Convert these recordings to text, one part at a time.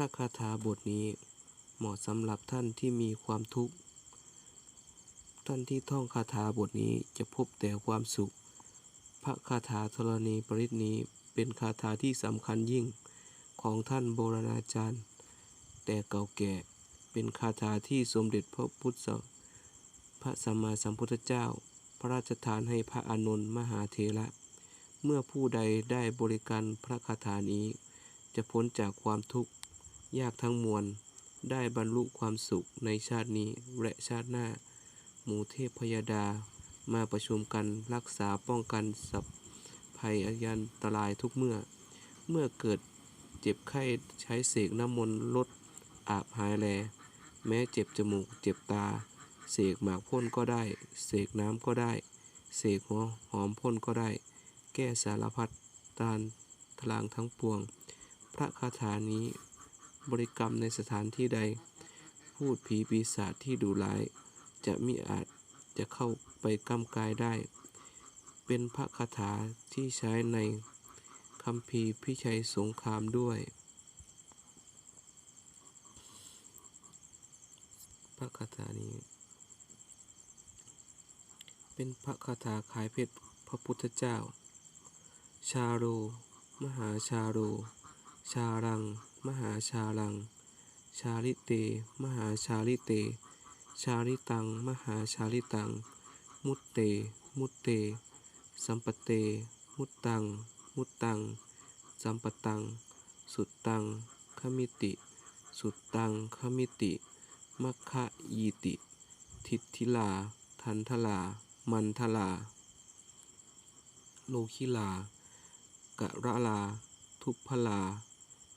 ระคาถาบทนี้เหมาะสำหรับท่านที่มีความทุกข์ ท่านที่ท่องคาถาบทนี้จะพบแต่ความสุข พระคาถาธรณีปริตนี้เป็นคาถาที่สำคัญยิ่งของท่านโบราณอาจารย์ แต่เก่าแก่เป็นคาถาที่สมเด็จพระพุทธพระสัมมาสัมพุทธเจ้า พระราชทานให้พระอานนท์มหาเถระ เมื่อผู้ใดได้บริกรรพระคาถานี้ จะพ้นจากความทุกข์ ยากทั้งมวล ได้บรรลุความสุขในชาตินี้และชาติหน้า หมู่เทพพยาดามาประชุมกันรักษาป้องกันสัพภัยอันตรายทุกเมื่อ เมื่อเกิดเจ็บไข้ใช้เสกน้ำมนต์ลดอาบหายแล แม้เจ็บจมูกเจ็บตา เสกหมากพ่นก็ได้ เสกน้ำก็ได้ เสกหัวหอมพ่นก็ได้ แก้สารพัดตานทลางทั้งปวง พระคาถานี้ บริกรรมในสถานที่ใด พูดผีปีศาจที่ดุร้าย จะมิอาจจะเข้าไปกำกายได้ เป็นพระคาถาที่ใช้ในคัมภีพิชัยสงครามด้วย พระคาถานี้ เป็นพระคาถาขายเพชรพระพุทธเจ้า ชาโร มหาชาโร ชารัง มหาชารัง ชาลิเต มหาชาลิเต ชาลิตัง มหาชาลิตัง มุตเต มุตเต สัมปเต มุตตัง มุตตัง สัมปตัง สุตตังขมิติ สุตตังขมิติมัคคะยีติ ทิฏฐิลา ทันทลา มันทลา โลคิลากะระลา ทุพพลา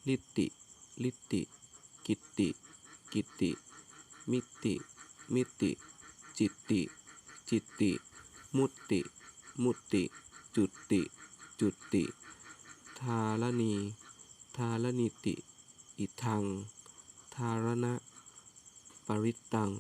ลิติ ลิติ กิติ กิติ มิติ มิติ จิตติ จิตติ มุตติมุตติ จุติ จุติ ทาลนีทาลนิติ อิทัง ทารณะ ปริตตัง